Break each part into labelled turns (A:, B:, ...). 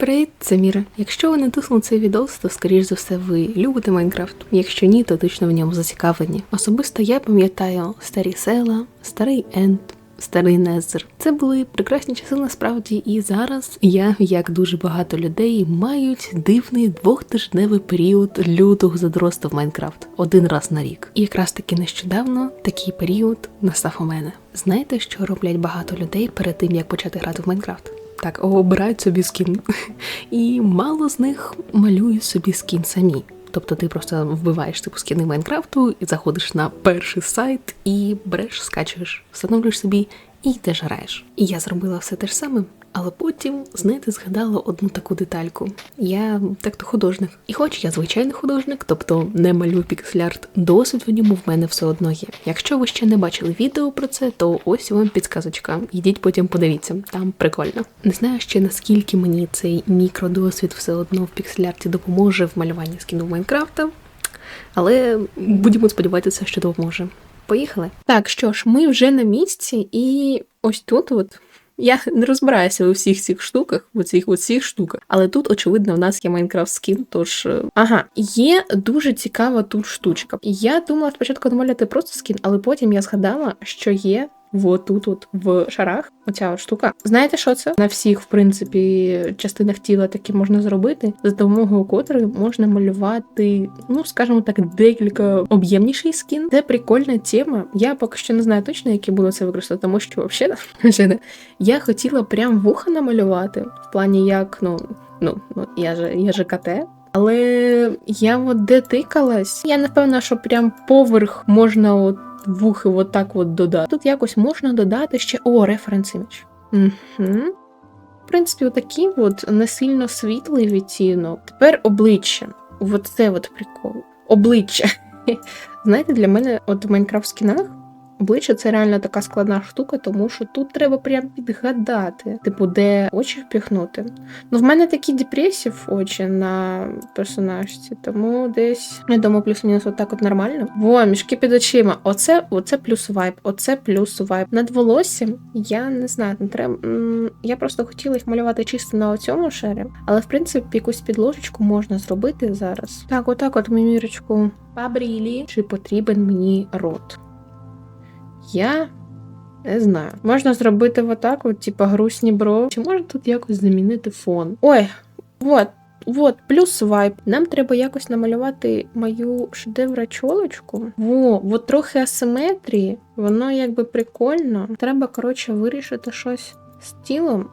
A: Привіт, це Міра. Якщо ви натиснули цей відос, то скоріш за все ви любите Майнкрафт. Якщо ні, то точно в ньому зацікавлені. Особисто я пам'ятаю старі села, старий Енд. Старий Незер. Це були прекрасні часи насправді, і зараз я, як дуже багато людей, мають дивний двохтижневий період лютого задросту в Майнкрафт один раз на рік. І якраз таки нещодавно такий період настав у мене. Знаєте, що роблять багато людей перед тим, як почати грати в Майнкрафт? Так, обирають собі скін. І мало з них малюють собі скін самі. Тобто ти просто вбиваєш типу скіни Майнкрафту і заходиш на перший сайт і береш, скачуєш, встановлюєш собі і йдеш граєш. І я зробила все те ж саме. Але потім, знаєте, згадала одну таку детальку. Я так-то художник. І хоч я звичайний художник, тобто не малюю піксель-арт, досвід в ньому в мене все одно є. Якщо ви ще не бачили відео про це, то ось вам підказочка. Йдіть потім подивіться, там прикольно. Не знаю ще наскільки мені цей мікродосвід все одно в піксель-арті допоможе в малюванні скіну Майнкрафта, але будемо сподіватися, що допоможе. Поїхали. Так, що ж, ми вже на місці, і ось тут от. Я не розбираюся у всіх цих штуках, у цих усіх штуках, але тут, очевидно, в нас є Майнкрафт скін. Тож, е, ага, є дуже цікава тут штучка. Я думала спочатку намаляти просто скін, але потім я згадала, що є вот тут, от в шарах, оця от штука. Знаєте, що це? На всіх, в принципі, частинах тіла таке можна зробити, за допомогою котрої можна малювати, ну скажімо так, декілька об'ємніший скін. Це прикольна тема. Я поки що не знаю точно, які буду це використати, тому що взагалі я хотіла прям вуха намалювати в плані як ну. Ну, ну я же я же КТ, але я от де я не впевнена, що прям поверх можна от вухи от так от додати. Тут якось можна додати ще о, референс імідж. Угу. В принципі, отакий от не сильно світлий відтінок. Тепер обличчя. Оце от прикол. Обличчя. Знаєте, для мене от в Майнкрафт скінах Обличчя це реально така складна штука, тому що тут треба прям підгадати, типу, де очі впіхнути. Ну, в мене такі депресів очі на персонажці, тому десь я думаю, плюс-мінус отак от нормально. Во, мішки під очима. Оце оце плюс вайб, оце плюс вайб. Над волоссям я не знаю, не треба. Я просто хотіла їх малювати чисто на цьому шері, але в принципі якусь підложечку можна зробити зараз. Так, отак, от мімірочку. Пабрілі, чи потрібен мені рот. Я не знаю. Можна зробити отак, от, типа грустні брови. Чи можна тут якось замінити фон? Ой, от. От, плюс вайп. Нам треба якось намалювати мою шедевра чолочку. Во, от трохи асиметрії, воно якби прикольно. Треба, коротше, вирішити щось з тілом.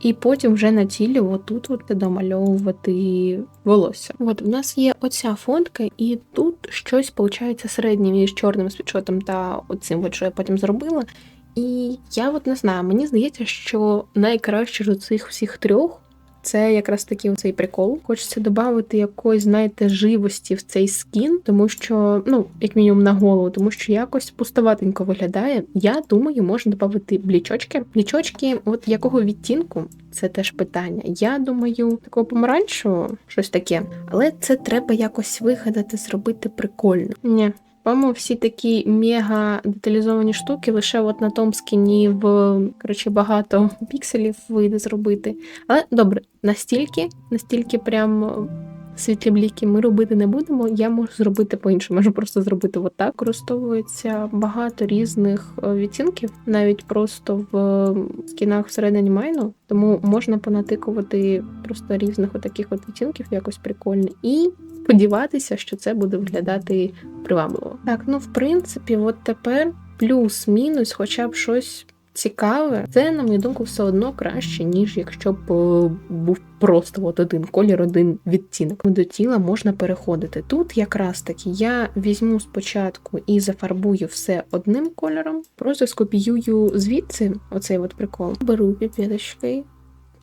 A: І потім вже на тілі отут от домальовувати волосся. От в нас є оця фотка, і тут щось виходить середнє між чорним світшотом та оцим, от, що я потім зробила. І я от не знаю, мені здається, що найкраще з цих всіх трьох це якраз таки цей прикол. Хочеться додати якоїсь, знаєте, живості в цей скін, тому що, ну, як мінімум, на голову, тому що якось пустоватенько виглядає. Я думаю, можна додати блічочки. Блічочки, от якого відтінку, це теж питання. Я думаю, такого помаранчевого, щось таке, але це треба якось вигадати, зробити прикольно. Ні. По-моєму, всі такі мега деталізовані штуки лише от на тому в коротше, багато пікселів вийде зробити. Але добре, настільки, настільки прям світлі бліки ми робити не будемо. Я можу зробити по-іншому, можу просто зробити отак. Використовується багато різних е, відтінків, навіть просто в скінах всередині майну, тому можна понатикувати просто різних отаких от відтінків, якось прикольно. І сподіватися, що це буде виглядати привабливо. Так, ну в принципі, от тепер плюс-мінус, хоча б щось. Цікаве, це, на мою думку, все одно краще, ніж якщо б е, був просто от один колір, один відтінок. До тіла можна переходити. Тут якраз таки я візьму спочатку і зафарбую все одним кольором, просто скопіюю звідси оцей от прикол. Беру піпеточки,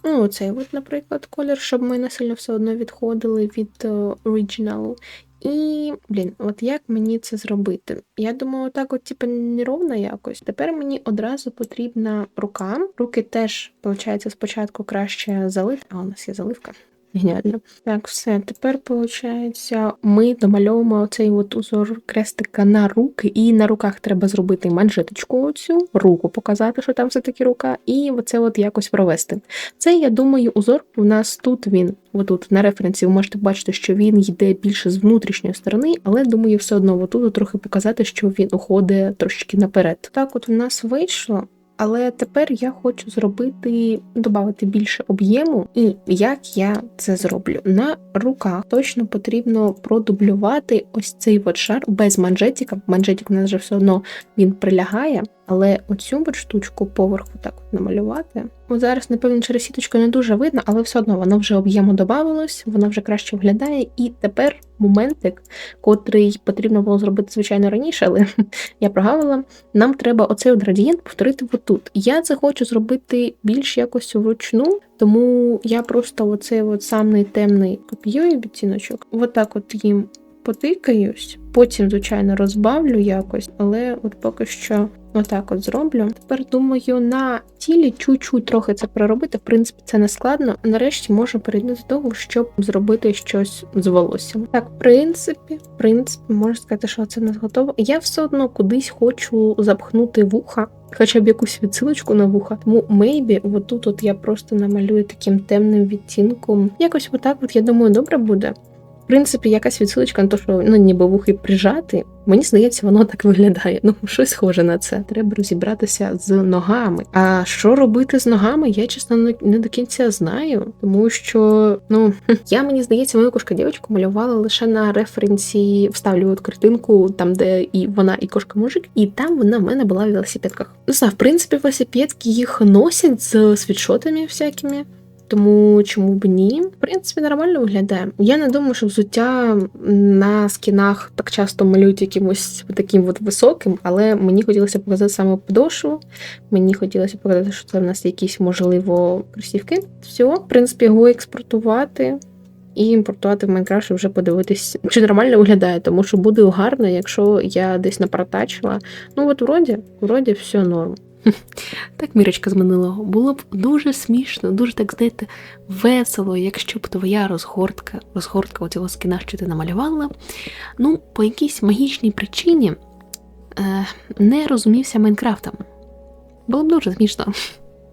A: Ну, оцей, от, наприклад, колір, щоб ми не сильно все одно відходили від оригіналу. І, блін, от як мені це зробити? Я думаю, так от, типу, неровно якось. Тепер мені одразу потрібна рука. Руки теж, виходить, спочатку краще залити. А у нас є заливка. Геніально. Так, все. Тепер, виходить, ми домальовуємо цей от узор крестика на руки, і на руках треба зробити манжеточку оцю, руку показати, що там все-таки рука, і оце от якось провести. Це, я думаю, узор у нас тут він, отут на референсі, ви можете бачити, що він йде більше з внутрішньої сторони, але думаю, все одно отут трохи показати, що він уходить трошечки наперед. Так, от у нас вийшло. Але тепер я хочу зробити, додати більше об'єму, і як я це зроблю. На руках точно потрібно продублювати ось цей от шар без манжетика. Манжетик у нас вже все одно він прилягає. Але оцю от штучку поверху так от намалювати. Зараз, напевно, через сіточку не дуже видно, але все одно воно вже об'єму додавалось, воно вже краще виглядає. І тепер моментик, котрий потрібно було зробити, звичайно, раніше, але я прогавила. Нам треба оцей градієнт повторити отут. Я це хочу зробити більш якось вручну, тому я просто оцей от самий темний копіюю відтіночок, отак от їм потикаюсь, потім, звичайно, розбавлю якось, але от поки що отак от зроблю. Тепер думаю, на тілі чуть-чуть трохи це переробити. В принципі, це не складно. Нарешті можу перейти до того, щоб зробити щось з волоссям. Так, в принципі, в принципі, можна сказати, що це не готово. Я все одно кудись хочу запхнути вуха. Хоча б якусь відсилочку на вуха. Тому мейбі, отут от я просто намалюю таким темним відтінком. Якось отак, от я думаю, добре буде. Принципі, якась відсилочка на те, що ну ніби вухи прижати. Мені здається, воно так виглядає. Ну, щось схоже на це. Треба розібратися з ногами. А що робити з ногами, я чесно не до кінця знаю, тому що ну я мені здається, мою кошка дівчинку малювала лише на референсі, вставлю от картинку, там де і вона, і кошка мужик, і там вона в мене була в велосипедках. Не знаю, в принципі, велосипедки їх носять з світшотами всякими. Тому чому б ні? В принципі, нормально виглядає. Я не думаю, що взуття на скінах так часто малюють якимось таким от високим, але мені хотілося показати саме подошву. Мені хотілося показати, що це в нас якісь, можливо, кросівки. Все, в принципі, його експортувати. І імпортувати в Майнкрафт, вже подивитись, чи нормально виглядає, тому що буде гарно, якщо я десь напартачила. Ну от вроді, вроді все норм. Так, Мірочка з минулого. Було б дуже смішно, дуже так, знаєте, весело, якщо б твоя розгортка, розгортка оцього скіна, що ти намалювала, ну, по якійсь магічній причині е, не розумівся Майнкрафтом. Було б дуже смішно.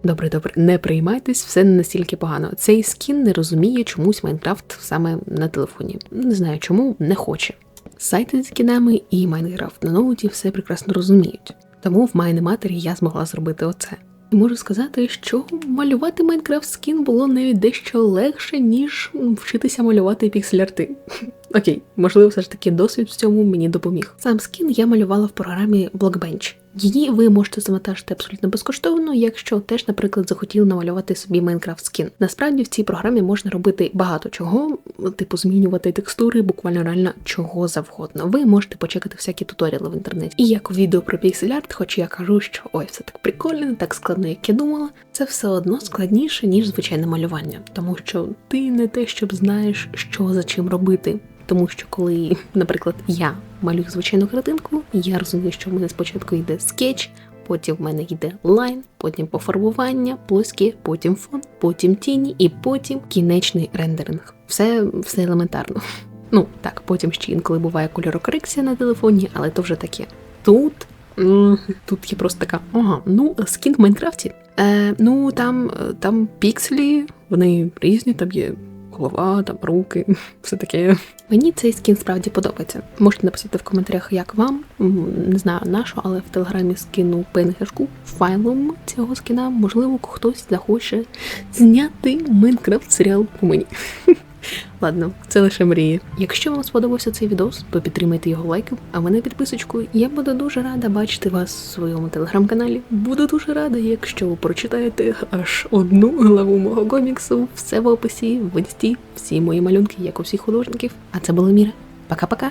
A: Добре, добре, не приймайтесь, все не настільки погано. Цей скін не розуміє чомусь Майнкрафт саме на телефоні. Не знаю чому, не хоче. Сайти з скінами і Майнкрафт на ноуті все прекрасно розуміють. Тому в майне матері я змогла зробити оце. І можу сказати, що малювати Майнкрафт скін було навіть дещо легше, ніж вчитися малювати піксель-арти. Окей, можливо, все ж таки досвід в цьому мені допоміг. Сам скін я малювала в програмі Blockbench. Її ви можете завантажити абсолютно безкоштовно, якщо теж, наприклад, захотіли намалювати собі Майнкрафт скін. Насправді в цій програмі можна робити багато чого, типу змінювати текстури, буквально реально чого завгодно. Ви можете почекати всякі туторіали в інтернеті. І як у відео про піксель-арт, хоч я кажу, що ой, все так прикольно, так складно, як я думала, це все одно складніше, ніж звичайне малювання, тому що ти не те, щоб знаєш, що за чим робити. Тому що коли, наприклад, я малюю звичайну картинку, я розумію, що в мене спочатку йде скетч, потім в мене йде лайн, потім пофарбування, плоске, потім фон, потім тіні і потім кінечний рендеринг. Все, все елементарно. Ну так, потім ще інколи буває кольорокорекція на телефоні, але то вже таке. Тут. Тут є просто така, ага, ну, скін в Майнкрафті. Е, Ну там там пікселі, вони різні, там є голова, там руки, все таке. Мені цей скін справді подобається. Можете написати в коментарях, як вам. Не знаю нашу, але в телеграмі скину пенгешку файлом цього скіна. Можливо, хтось захоче зняти Майнкрафт серіал по мені. Ладно, це лише мрії. Якщо вам сподобався цей відос, то підтримайте його лайком, а мене підписочкою. Я буду дуже рада бачити вас у своєму телеграм-каналі. Буду дуже рада, якщо ви прочитаєте аж одну главу мого коміксу. Все в описі, в інсті, всі мої малюнки, як у всіх художників. А це була Міра. Пока-пока.